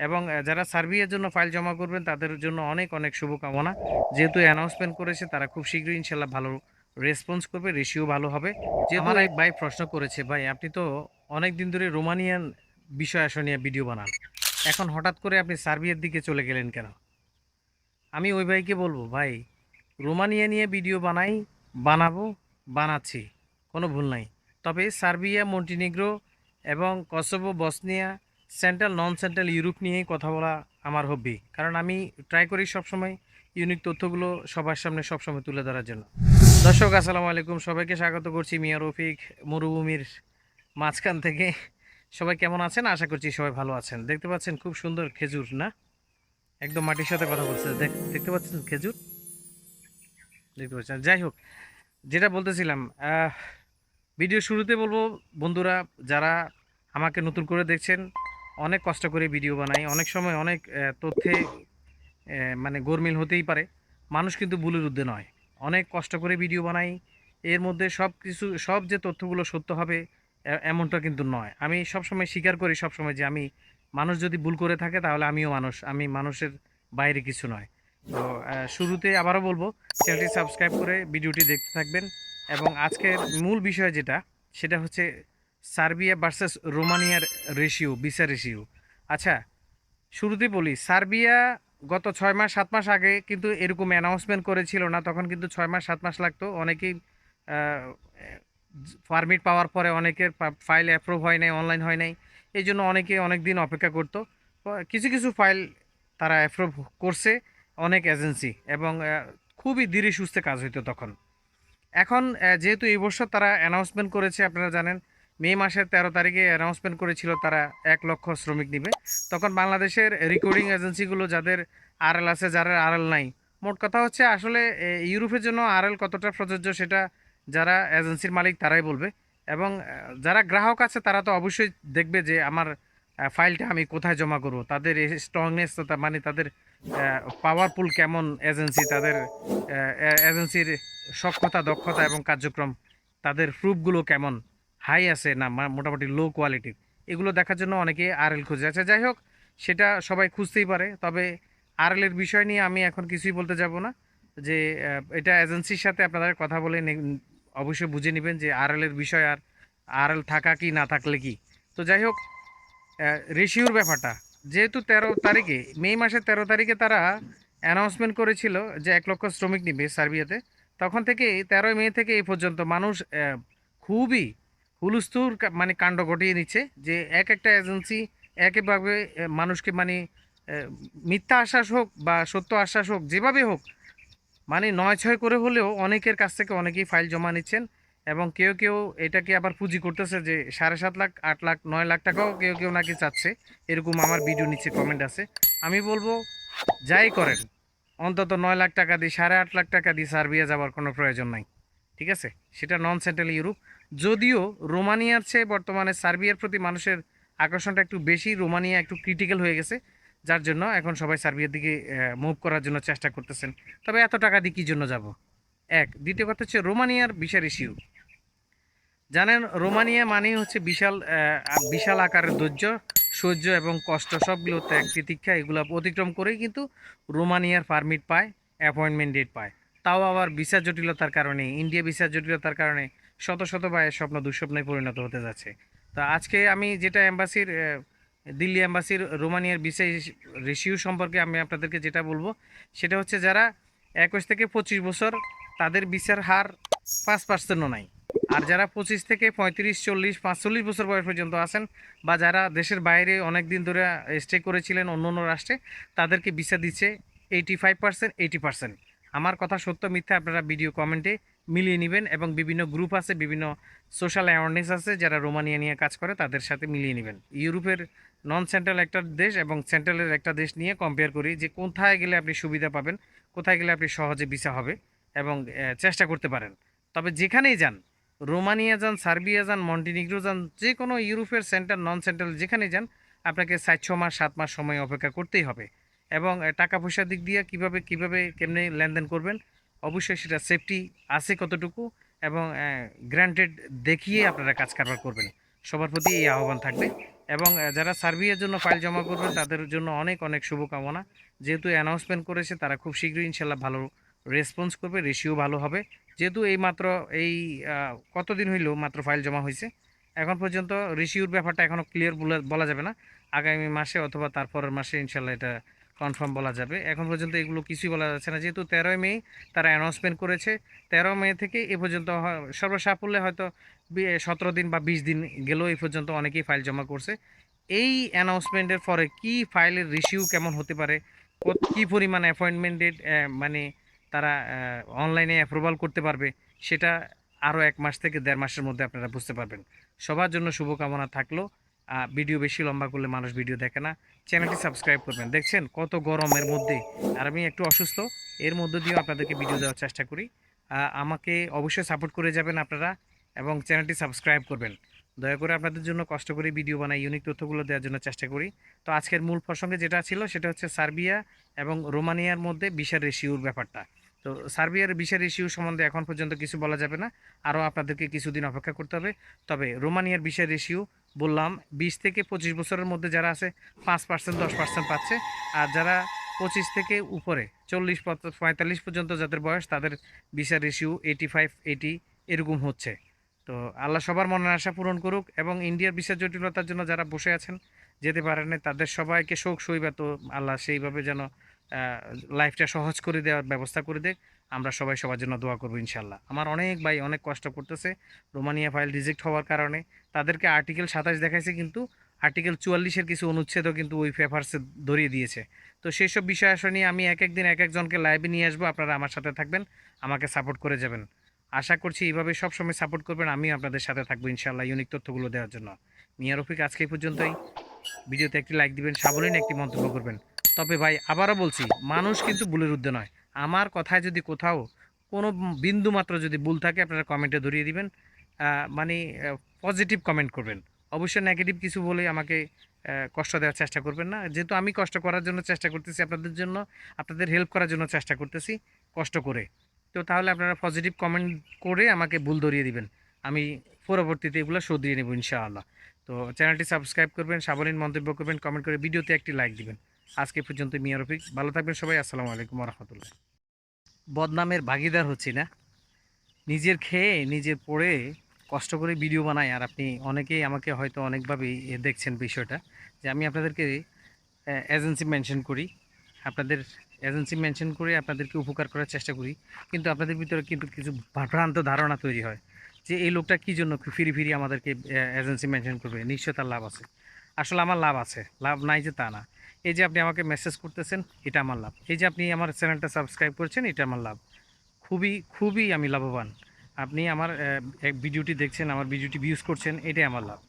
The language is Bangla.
এবং যারা সার্বিয়ার জন্য ফাইল জমা করবেন, তাদের জন্য অনেক অনেক শুভকামনা। যেহেতু অ্যানাউন্সমেন্ট করেছে, তারা খুব শীঘ্রই ইনশাল্লাহ ভালো রেসপন্স করবে রেশিও ভালো হবে। যে আমার এক ভাই প্রশ্ন করেছে, ভাই, আপনি তো অনেক দিন ধরে রোমানিয়ান বিষয় আসা নিয়ে ভিডিও বানান। এখন হঠাৎ করে আপনি সার্বিয়ার দিকে চলে গেলেন কেন? আমি ওই ভাইকে বলব, ভাই, রোমানিয়া নিয়ে ভিডিও বানাই, বানাবো, বানাচ্ছি, কোনো ভুল নাই। তবে সার্বিয়া, মন্টিনিগ্রো এবং Kosovo, Bosnia central non central Europe নিয়েই কথা বলা আমার হবি কারণ আমি ট্রাই করি সবসময় ইউনিক তথ্যগুলো সবার সামনে সবসময় তুলে ধরার জন্য। দর্শক, আসসালামু আলাইকুম। সবাইকে স্বাগত করছি মিয়া রফিক মরুভূমির মাঝখান থেকে। সবাই কেমন আছেন? আশা করছি সবাই ভালো আছেন। দেখতে পাচ্ছেন খুব সুন্দর খেজুর, না? একদম মাটির সাথে কথা বলছে। দেখ- দেখতে পাচ্ছেন খেজুর? দেখতে পাচ্ছেন। যাই হোক, যেটা বলতেছিলাম ভিডিও শুরুতে বলব, বন্ধুরা, যারা আমাকে নতুন করে দেখছেন অনেক কষ্ট করে ভিডিও বানাই। অনেক সময় অনেক তথ্যে মানে গোরমিল হতেই পারে। মানুষ কিন্তু ভুলের ঊর্ধ্বে নয়। অনেক কষ্ট করে ভিডিও বানাই। এর মধ্যে সব কিছু, সব যে তথ্যগুলো সত্য হবে এমনটা কিন্তু নয়। আমি সবসময় স্বীকার করি সবসময় যে আমি, মানুষ যদি ভুল করে থাকে তাহলে আমিও মানুষ। আমি মানুষের বাইরে কিছু নয়। তো শুরুতে আবারও বলব, চ্যানেলটি সাবস্ক্রাইব করে ভিডিওটি দেখতে থাকবেন। এবং আজকের মূল বিষয় যেটা, সেটা হচ্ছে সার্বিয়া ভার্সেস রোমানিয়ার রেশিও, ভিসা রেশিও। আচ্ছা শুরুতে বলি, সার্বিয়া গত ছয় মাস, সাত মাস আগে কিন্তু এরকম অ্যানাউন্সমেন্ট করেছিল না, তখন কিন্তু ছয় মাস, সাত মাস লাগতো। অনেকেই পারমিট পাওয়ার পরে অনেকের ফাইল অ্যাপ্রুভ হয় নাই অনলাইন হয় নাই, এই জন্য অনেকে অনেক দিন অপেক্ষা করতো। কিছু কিছু ফাইল তারা অ্যাপ্রুভ করছে, অনেক এজেন্সি এবং খুবই ধীরে সুস্থে কাজ হইতো তখন। এখন যেহেতু এই বছর তারা অ্যানাউন্সমেন্ট করেছে, আপনারা জানেন মে মাসের তেরো তারিখে অ্যানাউন্সমেন্ট করেছিল তারা এক লক্ষ শ্রমিক নিবে। তখন বাংলাদেশের রেকর্ডিং এজেন্সিগুলো যাদের আরএল আছে, যারা আরএল নাই, মোট কথা হচ্ছে আসলে ইউরোপের জন্য আরএল কতটা প্রযোজ্য সেটা যারা এজেন্সির মালিক তারাই বলবে। এবং যারা গ্রাহক আছে তারা তো অবশ্যই দেখবে যে আমার ফাইলটা আমি কোথায় জমা করব। তাদের স্ট্রংনেস মানে তাদের পাওয়ারফুল কেমন এজেন্সি তাদের এজেন্সির সক্ষতা, দক্ষতা এবং কার্যক্রম, তাদের প্রুফগুলো কেমন? হাই আছে না মোটামুটি লো কোয়ালিটির এগুলো দেখার জন্য অনেকে আরএল খুঁজে। আছে যাই হোক, সেটা সবাই খুঁজতেই পারে। তবে আরএল এর বিষয় নিয়ে আমি এখন কিছুই বলতে যাব না। যে এটা এজেন্সির সাথে আপনাদের কথা বলে অবশ্যই বুঝে নেবেন যে আরএল এর বিষয় আর আরএল থাকা কি, না থাকলে কি। তো যাই হোক রেশিওর ব্যাপারটা। যেহেতু তেরো তারিখে, মে মাসের তেরো তারিখে তারা অ্যানাউন্সমেন্ট করেছিল যে এক লক্ষ শ্রমিক নিবে সার্বিয়াতে, তখন থেকে তেরোই মে থেকে এই পর্যন্ত মানুষ খুবই হুলস্থুর মানে কাণ্ড ঘটিয়ে নিচ্ছে যে এক একটা এজেন্সি একইভাবে মানুষকে মানে মিথ্যা আশ্বাস হোক বা সত্য আশ্বাস হোক, যেভাবে হোক মানে নয় ছয় করে হলেও অনেকের কাছ থেকে অনেকেই ফাইল জমা নিচ্ছেন এবং কেউ কেউ এটাকে আবার পুঁজি করতেছে যে সাড়ে সাত লাখ, আট লাখ, নয় লাখ টাকাও কেউ কেউ নাকি চাচ্ছে। এরকম আমার ভিডিও নিচে কমেন্ট আছে। আমি বলব, যাই করেন, অন্তত নয় লাখ টাকা দিয়ে, সাড়ে আট লাখ টাকা দিয়ে সার্বিয়া যাওয়ার কোনো প্রয়োজন নাই। ঠিক আছে? সেটা নন সেন্ট্রাল ইউরোপ যদিও রোমানিয়ার চেয়ে বর্তমানে সার্বিয়ার প্রতি মানুষের আকর্ষণটা একটু বেশি, রোমানিয়া একটু ক্রিটিক্যাল হয়ে গেছে, যার জন্য এখন সবাই সার্বিয়ার দিকে মুভ করার জন্য চেষ্টা করতেছেন। তবে এত টাকা দিয়ে কী জন্য যাব? এক, দ্বিতীয় কথা হচ্ছে রোমানিয়ার বিশাল ইস্যু জানেন, রোমানিয়া মানেই হচ্ছে বিশাল বিশাল আকারের ধৈর্য, সহ্য এবং কষ্ট, সবগুলো ত্যাগ, তিতিক্ষা, এগুলো অতিক্রম করেই কিন্তু রোমানিয়ার পারমিট পায় অ্যাপয়েন্টমেন্ট ডেট পায়। তাও আবার ভিসা জটিলতার কারণে, ইন্ডিয়া ভিসা জটিলতার কারণে শত শত ভাইয়ের স্বপ্ন দুঃস্বপ্নে পরিণত হতে যাচ্ছে। তো আজকে আমি যেটা এম্বাসির দিল্লি এম্বাসির রোমানিয়ার ভিসা রেশিও সম্পর্কে আমি আপনাদেরকে যেটা বলব, সেটা হচ্ছে যারা একুশ থেকে পঁচিশ বছর তাদের ভিসার হার পাঁচ পার্সেন্টও নাই। আর যারা পঁচিশ থেকে পঁয়ত্রিশ, চল্লিশ, পাঁচচল্লিশ বছর বয়স পর্যন্ত আছেন বা যারা দেশের বাইরে অনেক দিন ধরে স্টে করেছিলেন অন্য অন্য রাষ্ট্রে, তাদেরকে ভিসা দিচ্ছে eighty five percent eighty percent আমার কথা সত্য, মিথ্যা আপনারা ভিডিও কমেন্টে মিলিয়ে নেবেন এবং বিভিন্ন গ্রুপ আছে, বিভিন্ন সোশ্যাল অ্যাওয়ারনেস আছে যারা রোমানিয়া নিয়ে কাজ করে, তাদের সাথে মিলিয়ে নেবেন। ইউরোপের নন সেন্ট্রাল একটা দেশ এবং সেন্ট্রালের একটা দেশ নিয়ে কম্পেয়ার করি যে কোথায় গেলে আপনি সুবিধা পাবেন, কোথায় গেলে আপনি সহজে ভিসা হবে এবং চেষ্টা করতে পারেন। তবে যেখানেই যান, রোমানিয়া যান, সার্বিয়া যান, মন্টিনিগ্রো যান, যে কোনো ইউরোপের সেন্টার নন সেন্ট্রাল যেখানেই যান, আপনাকে সাত, ছ মাস, সাত মাস সময় অপেক্ষা করতেই হবে। এবং টাকা পয়সার দিক দিয়ে কীভাবে কীভাবে, কেমনে লেনদেন করবেন, অবশ্যই সেটা সেফটি আছে কতটুকু এবং গ্রান্টেড দেখিয়ে আপনারা কাজ কারবার করবেন। সবার প্রতি এই আহ্বান থাকবে এবং যারা সার্ভিয়ের জন্য ফাইল জমা করবেন, তাদের জন্য অনেক অনেক শুভকামনা। যেহেতু অ্যানাউন্সমেন্ট করেছে, তারা খুব শীঘ্রই ইনশাল্লাহ ভালো রেসপন্স করবে রেশিও ভালো হবে। যেহেতু এই মাত্র, এই কতদিন হইল মাত্র ফাইল জমা হয়েছে এখন পর্যন্ত রেশিওর ব্যাপারটা এখনও ক্লিয়ার বলা যাবে না। আগামী মাসে অথবা তারপরের মাসে ইনশাল্লাহ এটা কনফার্ম বলা যাবে। এখন পর্যন্ত এগুলো কিছুই বলা যাচ্ছে না। যেহেতু তেরোই মে তারা অ্যানাউন্সমেন্ট করেছে তেরো মে থেকে এ পর্যন্ত সর্বসাফল্যে হয়তো সতেরো দিন বা বিশ দিন গেলেও এই পর্যন্ত অনেকেই ফাইল জমা করছে। এই অ্যানাউন্সমেন্টের পরে কি ফাইলের রিসিউ কেমন হতে পারে? কী পরিমাণ অ্যাপয়েন্টমেন্টের মানে তারা অনলাইনে অ্যাপ্রুভাল করতে পারবে, সেটা আরও এক মাস থেকে দেড় মাসের মধ্যে আপনারা বুঝতে পারবেন। সবার জন্য শুভকামনা থাকল। ভিডিও বেশি লম্বা করলে মানুষ ভিডিও দেখে না। চ্যানেলটি সাবস্ক্রাইব করবেন। দেখছেন কত গরমের মধ্যে। আর আমি একটু অসুস্থ, এর মধ্যে দিয়েও আপনাদেরকে ভিডিও দেওয়ার চেষ্টা করি। আমাকে অবশ্যই সাপোর্ট করে যাবেন আপনারা এবং চ্যানেলটি সাবস্ক্রাইব করবেন। দয়া করে আপনাদের জন্য কষ্ট করে ভিডিও বানাই ইউনিক তথ্যগুলো দেওয়ার জন্য চেষ্টা করি। তো আজকের মূল প্রসঙ্গে যেটা ছিল, সেটা হচ্ছে সার্বিয়া এবং রোমানিয়ার মধ্যে বিশার রেশিওর ব্যাপারটা। তো সার্বিয়ার বিশার রেশিও সম্বন্ধে এখন পর্যন্ত কিছু বলা যাবে না। আরও আপনাদেরকে কিছুদিন অপেক্ষা করতে হবে। তবে রোমানিয়ার বিশার রেশিও বললাম, বিশ থেকে পঁচিশ বছরের মধ্যে যারা আছে, পাঁচ পার্সেন্ট দশ পার্সেন্ট পাচ্ছে। আর যারা পঁচিশ থেকে উপরে, চল্লিশ পঁয়তাল্লিশ পর্যন্ত যাদের বয়স, তাদের বিশার রেশিও এইটি ফাইভ এইটি এরকম হচ্ছে। তো আল্লাহ সবার মনের আশা পূরণ করুক এবং ইন্ডিয়ার বিচার জটিলতার জন্য যারা বসে আছেন, যেতে পারেন তাদের সবাইকে শোক সইবা তো আল্লাহ সেইভাবে যেন লাইফটা সহজ করে দেওয়ার ব্যবস্থা করে দেখ আমরা সবাই সবার জন্য দোয়া করব ইনশাল্লাহ। আমার অনেক ভাই অনেক কষ্ট করতেছে রোমানিয়া ফাইল রিজেক্ট হওয়ার কারণে। তাদেরকে আর্টিকেল সাতাশ দেখাইছে কিন্তু আর্টিকেল চুয়াল্লিশের কিছু অনুচ্ছেদও কিন্তু ওই পেপারসে ধরিয়ে দিয়েছে। তো সেই সব বিষয় আসা নিয়ে আমি এক একদিন এক একজনকে লাইভে নিয়ে আসব, আপনারা আমার সাথে থাকবেন, আমাকে সাপোর্ট করে যাবেন। আশা করছি এইভাবে সবসময় সাপোর্ট করবেন, আমিও আপনাদের সাথে থাকব ইনশাল্লাহ ইউনিক তথ্যগুলো দেওয়ার জন্য। মিয়া রফিক, আজকে পর্যন্তই। ভিডিওতে একটি লাইক দিবেন সাবলীন একটি মন্তব্য করবেন। তবে ভাই, আবারও বলছি, মানুষ কিন্তু ভুলের ঊর্ধ্বে নয়। আমার কথায় যদি কোথাও কোনো বিন্দু মাত্র যদি ভুল থাকে, আপনারা কমেন্টে ধরিয়ে দিবেন। মানে পজিটিভ কমেন্ট করবেন। অবশ্যই নেগেটিভ কিছু বলে আমাকে কষ্ট দেওয়ার চেষ্টা করবেন না। যেহেতু আমি কষ্ট করার জন্য চেষ্টা করতেছি আপনাদের জন্য, আপনাদের হেল্প করার জন্য চেষ্টা করতেছি, কষ্ট করে। তো তাহলে আপনারা পজিটিভ কমেন্ট করে আমাকে ভুল ধরিয়ে দিবেন। আমি পরবর্তীতে এগুলো শুধরিয়ে নেব ইনশাআল্লাহ। তো চ্যানেলটি সাবস্ক্রাইব করবেন সাবলীন মন্তব্য করবেন কমেন্ট করে ভিডিওতে একটি লাইক দিবেন। আজকে পর্যন্ত মিয়া রফিক, ভালো থাকবেন সবাই, আসসালামু আলাইকুম রহমতুল্লাহ বদনামের ভাগিদার হচ্ছি না। নিজের খেয়ে নিজের পড়ে কষ্ট করে ভিডিও বানাই, আর আপনি অনেকেই আমাকে হয়তো অনেকভাবেই দেখছেন বিষয়টা, যে আমি আপনাদেরকে এজেন্সি মেনশন করি। আপনাদের এজেন্সি মেনশন করে আপনাদেরকে উপকার করার চেষ্টা করি, কিন্তু আপনাদের ভিতরে কিন্তু কিছু ভ্রান্ত ধারণা তৈরি হয়, যে এই লোকটা কী জন্য ফিরি ফিরি আমাদেরকে এজেন্সি মেনশন করবে। নিশ্চয় তার লাভ আছে। আসলে আমার লাভ আছে, লাভ নাই যে তা না। এই যে আপনি আমাকে মেসেজ করতেছেন, এটা আমার লাভ। এই যে আপনি আমার চ্যানেলটা সাবস্ক্রাইব করছেন, এটা আমার লাভ। খুবই খুবই আমি লাভবান। আপনি আমার এক ভিডিওটি দেখছেন, আমার ভিডিওটি ভিউজ করছেন, এটাই আমার লাভ।